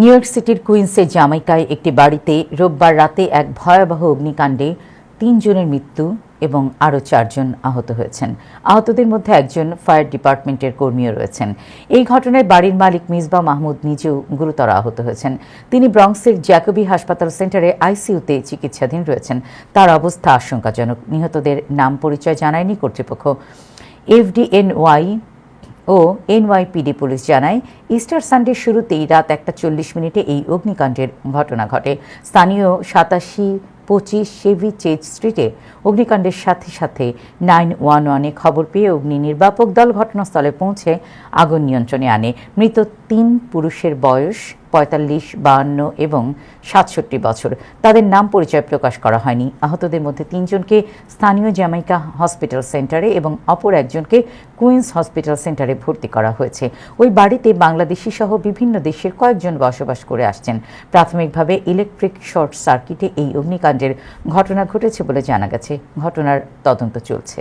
New York সিটির কুইন্সের জামাইকায় একটি বাড়িতে রোববার রাতে এক ভয়াবহ অগ্নিকাণ্ডে তিনজনের মৃত্যু এবং আরও চারজন আহত হয়েছেন। আহতদের মধ্যে একজন ফায়ার ডিপার্টমেন্টের কর্মীও রয়েছেন। এই ঘটনায় বাড়ির মালিক মিসবা মাহমুদ নিজেও গুরুতর আহত হয়েছেন। তিনি ব্রঙ্কসের জ্যাকবি হাসপাতাল সেন্টারে আইসিইউতে চিকিৎসাধীন রয়েছেন। তার অবস্থা আশঙ্কাজনক। নিহতদের নাম পরিচয় জানায়নি কর্তৃপক্ষ। এফডিএনওয়াই ও এনওয়াইপিডি পুলিশ জানায়, ইস্টার সানডের শুরুতেই রাত একটা চল্লিশ মিনিটে এই অগ্নিকাণ্ডের ঘটনা ঘটে। স্থানীয় সাতাশি পঁচিশ সেভি চেজ স্ট্রিটে অগ্নিকাণ্ডের সাথে সাথে নাইন ওয়ান ওয়ানে খবর পেয়ে অগ্নি নির্বাপক দল ঘটনাস্থলে পৌঁছে আগুন নিয়ন্ত্রণে আনে। মৃত তিন পুরুষের বয়স পঁয়তাল্লিশ, বাহান্ন এবং সাতষট্টি বছর। তাদের নাম পরিচয় প্রকাশ করা হয়নি। আহতদের মধ্যে তিনজনকে স্থানীয় জ্যামাইকা হসপিটাল সেন্টারে এবং অপর একজনকে কুইন্স হসপিটাল সেন্টারে ভর্তি করা হয়েছে। ওই বাড়িতে বাংলাদেশি সহ বিভিন্ন দেশের কয়েকজন বসবাস করে আসছেন। প্রাথমিকভাবে ইলেকট্রিক শর্ট সার্কিটে এই অগ্নিকাণ্ডের ঘটনা ঘটেছে বলে জানা গেছে। ঘটনার তদন্ত চলছে।